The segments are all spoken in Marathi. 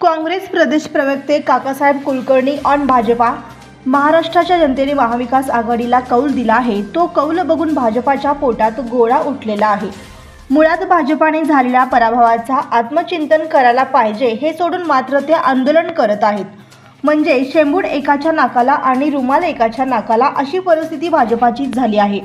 काँग्रेस प्रदेश प्रवक्ते काकासाहेब कुलकर्णी ऑन भाजपा महाराष्ट्राच्या जनतेने महाविकास आघाडीला कौल दिला आहे. तो कौल बघून भाजपाच्या पोटात गोळा उठलेला आहे. मुळात भाजपाने झालेल्या पराभवाचा आत्मचिंतन करायला पाहिजे हे सोडून मात्र ते आंदोलन करत आहेत. म्हणजे शेंबूड एकाच्या नाकाला आणि रुमाल एकाच्या नाकाला अशी परिस्थिती भाजपाची झाली आहे.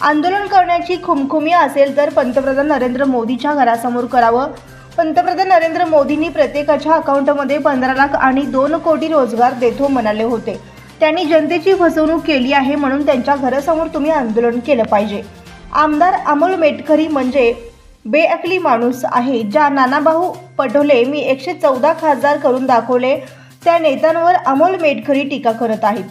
आंदोलन करण्याची खुमखुमी असेल तर पंतप्रधान नरेंद्र मोदीच्या घरासमोर करावं पंतप्रधान नरेंद्र मोदींनी प्रत्येकाच्या अकाउंटमध्ये पंधरा लाख आणि दोन कोटी रोजगार देतो म्हणाले होते. त्यांनी जनतेची फसवणूक केली आहे म्हणून त्यांच्या घरासमोर तुम्ही आंदोलन केलं पाहिजे. आमदार अमोल मेटकरी म्हणजे बेअकली माणूस आहे ज्या नानाभाऊ पटोले मी एकशे चौदा खासदार करून दाखवले त्या नेत्यांवर अमोल मेटकरी टीका करत आहेत.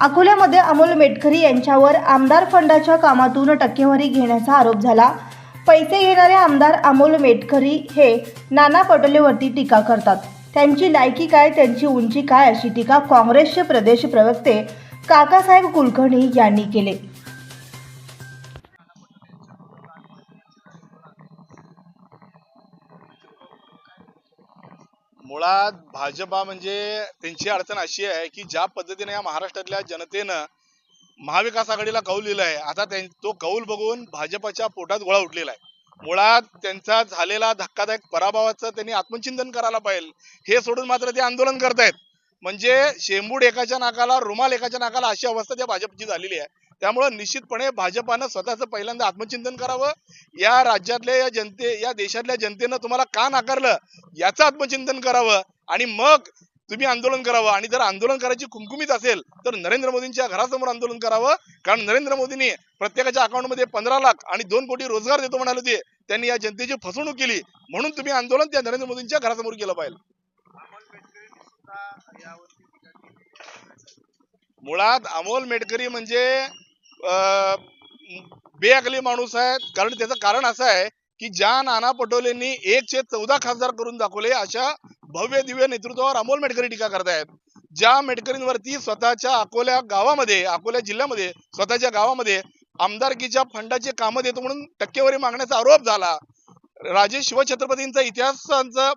अकोल्यामध्ये अमोल मेटकरी यांच्यावर आमदार फंडाच्या कामातून टक्केवारी घेण्याचा आरोप झाला. पैसे घेणारे आमदार अमोल मेटकरी हे नाना पटोलेवरती टीका करतात. त्यांची लायकी काय त्यांची उंची काय अशी टीका काँग्रेसचे प्रदेश प्रवक्ते काकासाहेब कुलकर्णी यांनी केले. मुळात भाजपा म्हणजे त्यांची अडचण अशी आहे की ज्या पद्धतीने या महाराष्ट्रातल्या जनतेनं महाविकास आघाडीला कौल दिला आहे. आता तो कौल बघून भाजपच्या पोटात गोळा उठलेला आहे. मुळात त्यांचा झालेला धक्कादायक पराभवाचं त्यांनी आत्मचिंतन करायला पाहिजे. हे सोडून मात्र ते आंदोलन करतायत. म्हणजे शेंबूड एकाच्या नाकाला रुमाल एकाच्या नाकाला अशी अवस्था त्या भाजपची झालेली आहे. त्यामुळं निश्चितपणे भाजपानं स्वतःचं पहिल्यांदा आत्मचिंतन करावं. या राज्यातल्या या जनते या देशातल्या जनतेनं तुम्हाला का नाकारलं? याचं आत्मचिंतन करावं. आणि मग तुम्ही आंदोलन करावं. आणि जर आंदोलन करायची कुमकुमीत असेल तर नरेंद्र मोदींच्या घरासमोर आंदोलन करावं. कारण नरेंद्र मोदींनी प्रत्येकाच्या अकाउंटमध्ये पंधरा लाख आणि दोन कोटी रोजगार देतो म्हणाले होते. त्यांनी या जनतेची फसवणूक केली. म्हणून तुम्ही आंदोलन त्या नरेंद्र मोदींच्या घरासमोर केलं पाहिजे मुळात अमोल मेटकरी म्हणजे बेअकली माणूस आहेत कारण त्याचं कारण असं आहे की ज्या नाना पटोलेंनी एकशे चौदा खासदार करून दाखवले अशा भव्य दिव्य नेतृत्वावर अमोल मेटकरी टीका करतायत. ज्या मेटकरींवरती स्वतःच्या अकोल्या गावामध्ये अकोल्या जिल्ह्यामध्ये स्वतःच्या गावामध्ये आमदारकीच्या फंडाचे कामं देतो म्हणून टक्केवारी मागण्याचा आरोप झाला. राजे शिवछत्रपतींचा इतिहासांचा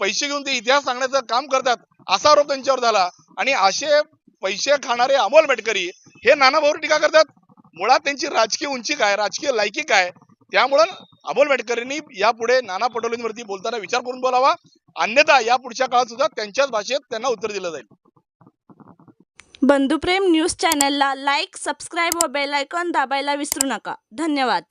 पैसे घेऊन ते इतिहास सांगण्याचं काम करतात असा आरोप त्यांच्यावर झाला. आणि असे पैसे खाणारे अमोल मेटकरी हे नाना टीका करतात. मुळात त्यांची राजकीय उंची काय राजकीय लायकी काय? त्यामुळं अमोल मेटकरींनी यापुढे नाना पटोलेंवरती बोलताना विचार करून बोलावा. अन्यथा या पुढच्या काळात सुद्धा त्यांच्याच भाषेत त्यांना उत्तर दिलं जाईल. बंधुप्रेम न्यूज चॅनलला लाईक सबस्क्राईब व बेल आयकॉन दाबायला विसरू नका. धन्यवाद.